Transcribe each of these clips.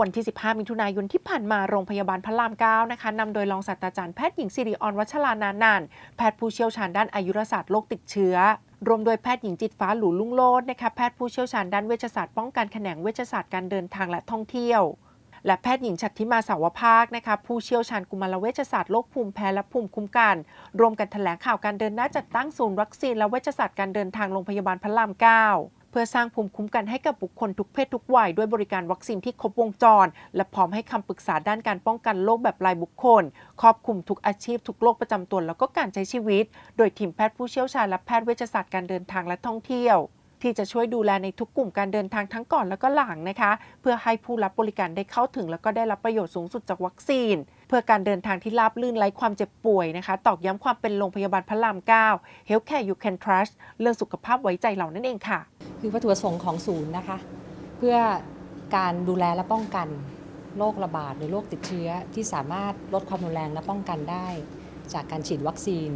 วันที่ 15 มิถุนายนที่ผ่านมาโรงพยาบาลพระราม9นะคะนำโดยรองศาสตราจารย์แพทย์หญิงสิริออนวัชรานานานท์แพทย์ผู้เชี่ยวชาญด้านอายุรศาสตร์โรคติดเชื้อรวมโดยแพทย์หญิงจิตฟ้าหลูลุ่งโลดนะคะแพทย์ผู้เชี่ยวชาญด้านเวชศาสตร์ป้องกันแขนงเวชศาสตร์การเดินทางและท่องเที่ยว และแพทย์หญิงชัดทิมาสาวภาคนะคะผู้เชี่ยวชาญกุมารเวชศาสตร์โรคภูมิแพ้และภูมิคุ้มกัน รวมกันแถลงข่าวการเดินหน้าจัดตั้งศูนย์วัคซีนและเวชศาสตร์การเดินทางโรงพยาบาลพระราม9 พื่อสร้างภูมิคุ้มกันให้กับบุคคลทุกเพศทุกวัยด้วยบริการวัคซีนที่ครบวงจร และพร้อมให้คำปรึกษาด้านการป้องกันโรคแบบรายบุคคล ครอบคลุมทุกอาชีพทุกโรคประจำตัวแล้วก็การใช้ชีวิต โดยทีมแพทย์ผู้เชี่ยวชาญและแพทย์เวชศาสตร์การเดินทางและท่องเที่ยวที่จะช่วยดูแลในทุกกลุ่มการเดินทางทั้งก่อนแล้วก็หลังนะคะ เพื่อให้ผู้รับบริการได้เข้าถึง แล้วก็ได้รับประโยชน์สูงสุดจากวัคซีน เพื่อการเดินทางที่ราบรื่นไร้ความเจ็บป่วยนะคะ ตอกย้ำความเป็นโรงพยาบาลพระราม 9 Healthcare you can trust เรื่องสุขภาพไว้ใจเรานั่นเองค่ะ คือวัตถุประสงค์ของศูนย์นะคะ เพื่อการดูแลและป้องกันโรคระบาดหรือโรคติดเชื้อที่สามารถลดความรุนแรงและป้องกันได้ จากการฉีดวัคซีน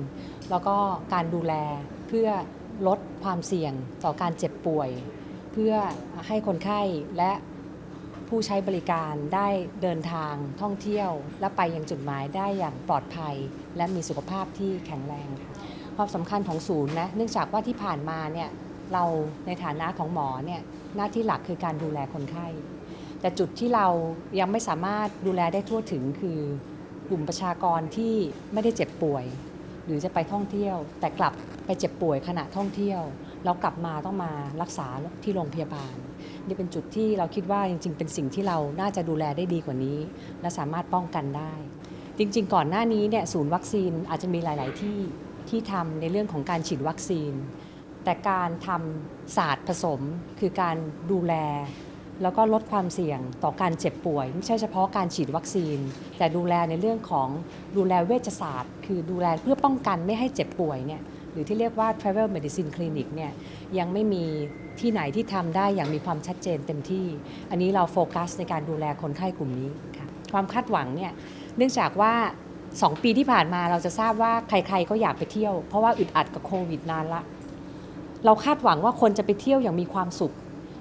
แล้วก็การดูแลเพื่อลดความเสี่ยงต่อการเจ็บป่วย เพื่อให้คนไข้และผู้ใช้บริการได้เดินทางท่องเที่ยว และไปยังจุดหมายได้อย่างปลอดภัย และมีสุขภาพที่แข็งแรงค่ะความสำคัญของศูนย์นะเนื่องจากว่าที่ผ่านมาเนี่ย เราในฐานะของหมอเนี่ยหน้าที่หลักคือการดูแลคนไข้ แต่จุดที่เรายังไม่สามารถดูแลได้ทั่วถึงคือกลุ่มประชากรที่ไม่ได้เจ็บป่วย หรือจะไปท่องเที่ยว แต่กลับไปเจ็บป่วยขณะท่องเที่ยวแล้วกลับมาต้องมารักษาที่โรงพยาบาล นี่เป็นจุดที่เราคิดว่าจริง ๆ เป็นสิ่งที่เราน่าจะดูแลได้ดีกว่านี้ และสามารถป้องกันได้ จริง ๆ ก่อนหน้านี้เนี่ยศูนย์วัคซีนอาจจะมีหลาย ๆ ที่ที่ทำในเรื่องของการฉีดวัคซีน แต่การทำศาสตร์ผสมคือการดูแล แล้วก็ลดความเสี่ยงต่อการเจ็บป่วย ไม่ใช่เฉพาะการฉีดวัคซีน แต่ดูแลในเรื่องของดูแลเวชศาสตร์ คือดูแลเพื่อป้องกันไม่ให้เจ็บป่วยเนี่ยหรือที่เรียกว่า travel medicine clinic เนี่ยยังไม่มีที่ไหนที่ทำได้อย่างมีความชัดเจนเต็มที่ อันนี้เราโฟกัสในการดูแลคนไข้กลุ่มนี้ค่ะความคาดหวังเนี่ยเนื่องจากว่า 2 ปีที่ผ่านมาเราจะทราบว่าใครๆก็อยากไปเที่ยว เพราะว่าอึดอัดกับโควิดนานละ เราคาดหวังว่าคนจะไปเที่ยวอย่างมีความสุข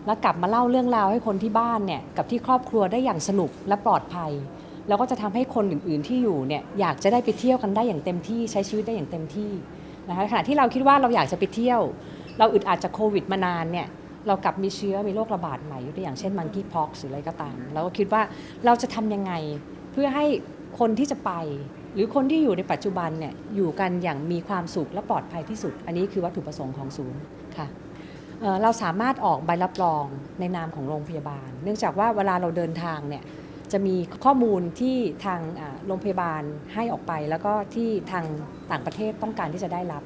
แล้วกลับมาเล่าเรื่องราวให้คนที่บ้านเนี่ยกับที่ครอบครัวได้อย่างสนุกและปลอดภัย แล้วก็จะทำให้คนอื่นๆที่อยู่เนี่ยอยากจะได้ไปเที่ยวกันได้อย่างเต็มที่ใช้ชีวิตได้อย่างเต็มที่นะคะขณะที่เราคิดว่าเราอยากจะไปเที่ยว เราอึดอัดจากโควิดมานานเนี่ยเรากลับมีเชื้อมีโรคระบาดใหม่ยกตัวอย่างเช่นมังคีพ็อกหรืออะไรก็ตามเราก็คิดว่าเราจะทำยังไงเพื่อให้คนที่จะไป หรือคนที่อยู่ในปัจจุบันเนี่ยอยู่กันอย่างมีความสุขและปลอดภัยที่สุด อันนี้คือวัตถุประสงค์ของศูนย์ค่ะเเราสามารถออกใบรับรองในนามของโรงพยาบาล เนื่องจากว่าเวลาเราเดินทางเนี่ยจะมีข้อมูลที่ทางโรงพยาบาลให้ออกไป แล้วก็ที่ทางต่างประเทศต้องการที่จะได้รับ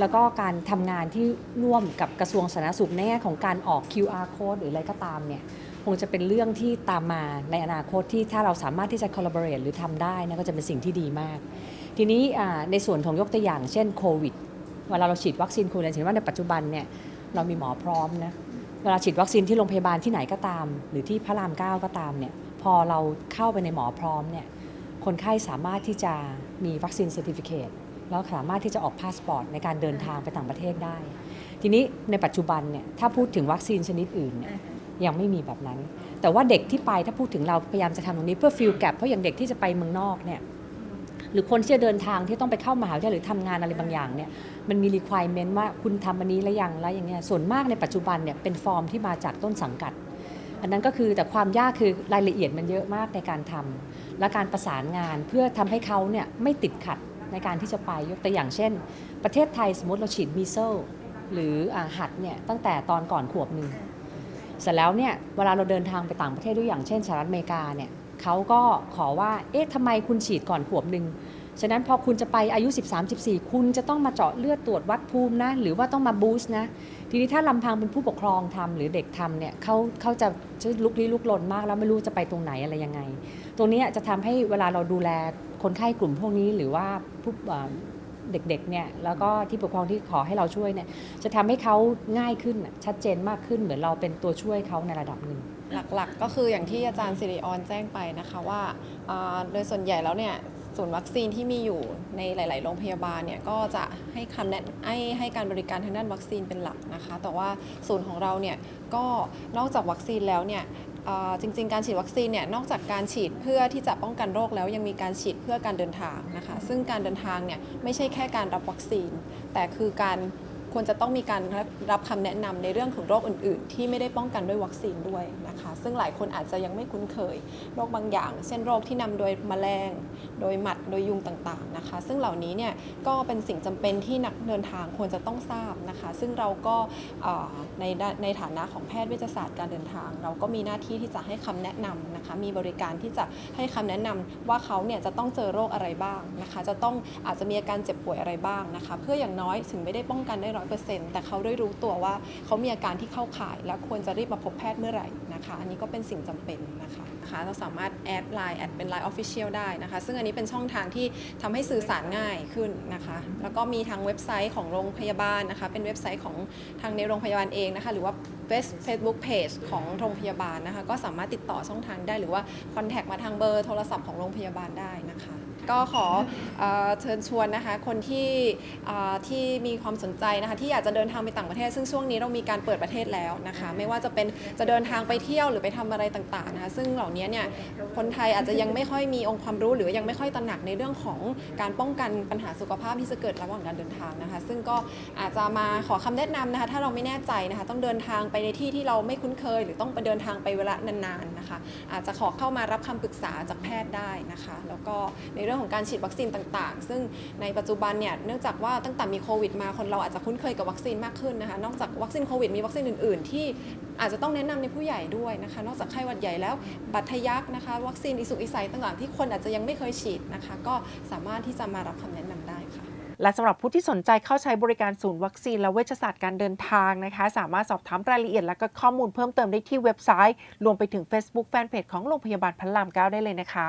แล้วก็การทำงานที่ร่วมกับกระทรวงสาธารณสุขในแง่ของการออก QR code หรืออะไรก็ตามเนี่ย คงจะเป็นเรื่องที่ตามมาในอนาคตที่ถ้าเราสามารถที่จะ collaborate หรือทำได้นะก็จะเป็นสิ่งที่ดีมาก ทีนี้ในส่วนของยกตัวอย่าง เช่นโควิดเวลาเราฉีดวัคซีนโควิดเห็นว่าในปัจจุบันเนี่ยเรามีหมอพร้อมนะเวลาฉีดวัคซีนที่โรงพยาบาลที่ไหนก็ตาม หรือที่พระรามเก้าก็ตามเนี่ยพอเราเข้าไปในหมอพร้อมเนี่ยคนไข้สามารถที่จะมีวัคซีนเซอร์ติฟิเคตแล้วสามารถที่จะออกพาสปอร์ตในการเดินทางไปต่างประเทศได้ ทีนี้ในปัจจุบันเนี่ยถ้าพูดถึงวัคซีนชนิดอื่นเนี่ย ยังไม่มีแบบนั้น แต่ว่าเด็กที่ไปถ้าพูดถึงเราพยายามจะทำตรงนี้เพื่อฟิลแก p เพราะอย่างเด็กที่จะไปเมืองนอกเนี่ยหรือคนที่จะเดินทางที่ต้องไปเข้ามหาวิทยาลัยหรือทำงานอะไรบางอย่างเนี่ยมันมี requirement ว่าคุณทำอันนี้แล้วยังแล้วอย่างเงี้ยส่วนมากในปัจจุบันเนี่ยเป็นฟอร์มที่มาจากต้นสังกัด อันนั้นก็คือแต่ความยากคือรายละเอียดมันเยอะมากในการทำและการประสานงานเพื่อทำให้เขาเนี่ยไม่ติดขัดในการที่จะไปยกตัวอย่างเช่น ประเทศไทยสมมติเราฉีดมีเซลหรืออหัดเนี่ยตั้งแต่ตอนก่อนขวบหนึ่ง เสร็จแล้วเนี่ยเวลาเราเดินทางไปต่างประเทศด้วยอย่างเช่นสหรัฐอเมริกาเนี่ยเขาก็ขอว่าเอ๊ะทำไมคุณฉีดก่อนขวบหนึ่งฉะนั้นพอคุณจะไปอายุ 13-14 คุณจะต้องมาเจาะเลือดตรวจวัดภูมินะ หรือว่าต้องมาบูสต์นะ ทีนี้ถ้าลำพังเป็นผู้ปกครองทำหรือเด็กทำเนี่ยเขาเขาจะจะลุกลี้ลุกลนมาก แล้วไม่รู้จะไปตรงไหนอะไรยังไง ตรงนี้จะทำให้เวลาเราดูแลคนไข้กลุ่มพวกนี้หรือว่าผู้ เด็กๆเนี่ยแล้วก็ที่ปกครองที่ขอให้เราช่วยเนี่ยจะทำให้เขาง่ายขึ้นชัดเจนมากขึ้นเหมือนเราเป็นตัวช่วยเขาในระดับหนึ่งหลักๆ ก็คืออย่างที่อาจารย์สิริออนแจ้งไปนะคะว่าโดยส่วนใหญ่แล้วเนี่ยศูนย์วัคซีนที่มีอยู่ในหลาย ๆ โรงพยาบาลเนี่ยก็จะให้คำแนะให้ให้การบริการทางด้านวัคซีนเป็นหลักนะคะ แต่ว่าศูนย์ของเราเนี่ยก็นอกจากวัคซีนแล้วเนี่ย จริง ๆ การฉีดวัคซีนเนี่ยนอกจากการฉีดเพื่อที่จะป้องกันโรคแล้วยังมีการฉีดเพื่อการเดินทางนะคะ ซึ่งการเดินทางเนี่ยไม่ใช่แค่การรับวัคซีน แต่คือการ ควรจะต้องมีการรับคำแนะนำในเรื่องของโรคอื่น ๆ ที่ไม่ได้ป้องกันด้วยวัคซีนด้วยนะคะ ซึ่งหลายคนอาจจะยังไม่คุ้นเคย โรคบางอย่าง เช่นโรคที่นำโดยแมลง โดยหมัดโดยยุงต่าง ๆ นะคะ ซึ่งเหล่านี้เนี่ยก็เป็นสิ่งจำเป็นที่นักเดินทางควรจะต้องทราบนะคะ ซึ่งเราก็ในในฐานะของแพทย์เวชศาสตร์การเดินทาง เราก็มีหน้าที่ที่จะให้คำแนะนำนะคะ มีบริการที่จะให้คำแนะนำว่าเขาเนี่ยจะต้องเจอโรคอะไรบ้างนะคะ จะต้องอาจจะมีอาการเจ็บป่วยอะไรบ้างนะคะ เพื่ออย่างน้อยถึงไม่ได้ป้องกันได้ร้อยเปอร์เซ็นต์แต่เขาได้รู้ตัวว่าเขามีอาการที่เข้าข่าย และควรจะรีบมาพบแพทย์เมื่อไหร่นะคะ อันนี้ก็เป็นสิ่งจำเป็นนะคะนะคะเราสามารถแอดไลน์แอดเป็นไลน์ออฟฟิเชียลได้นะคะ ซึ่งอันนี้เป็นช่องทางที่ทำให้สื่อสารง่ายขึ้นนะคะ แล้วก็มีทางเว็บไซต์ของโรงพยาบาลนะคะ เป็นเว็บไซต์ของทางในโรงพยาบาลเองนะคะ หรือว่า Facebook Page ของโรงพยาบาลนะคะ ก็สามารถติดต่อช่องทางได้หรือว่าคอนแทคมาทางเบอร์โทรศัพท์ของโรงพยาบาลได้นะคะ ก็ขอเอ่อเชิญชวนนะคะคนที่เอ่อที่มีความสนใจนะคะที่อยากจะเดินทางไปต่างประเทศ ซึ่งช่วงนี้เรามีการเปิดประเทศแล้วนะคะไม่ว่าจะเป็นจะเดินทางไปเที่ยวหรือไปทำอะไรต่างๆนะคะซึ่งเหล่านี้เนี่ยคนไทยอาจจะยังไม่ค่อยมีองค์ความรู้ หรือยังไม่ค่อยตระหนักในเรื่องของการป้องกันปัญหาสุขภาพที่จะเกิดระหว่างการเดินทางนะคะ ซึ่งก็อาจจะมาขอคำแนะนำนะคะถ้าเราไม่แน่ใจนะคะ ต้องเดินทางไปในที่ที่เราไม่คุ้นเคย หรือต้องไปเดินทางไปเวลานานๆนะคะ อาจจะขอเข้ามารับคำปรึกษาจากแพทย์ได้นะคะ แล้วก็ในเรื่องของการฉีดวัคซีนต่างๆ ซึ่งในปัจจุบันเนี่ยเนื่องจากว่าตั้งแต่มีโควิดมาคนเราอาจจะคุ้นเคยกับวัคซีนมากขึ้นนะคะ นอกจากวัคซีนโควิดมีวัคซีนอื่นๆ ที่อาจจะต้องแนะนำในผู้ใหญ่ด้วยนะคะ นอกจากไข้หวัดใหญ่แล้วบัตรทะยักนะคะ วัคซีนอิสุกอิสัยต่างๆ ที่คนอาจจะยังไม่เคยฉีดนะคะ ก็สามารถที่จะมารับคำแนะนำได้ค่ะและสำหรับผู้ที่สนใจเข้าใช้บริการศูนย์วัคซีนและเวชศาสตร์การเดินทางนะคะ สามารถสอบถามรายละเอียดและก็ข้อมูลเพิ่มเติมได้ที่เว็บไซต์ รวมไปถึง Facebook Fanpage ของโรงพยาบาลพระรามเก้าได้เลยนะคะ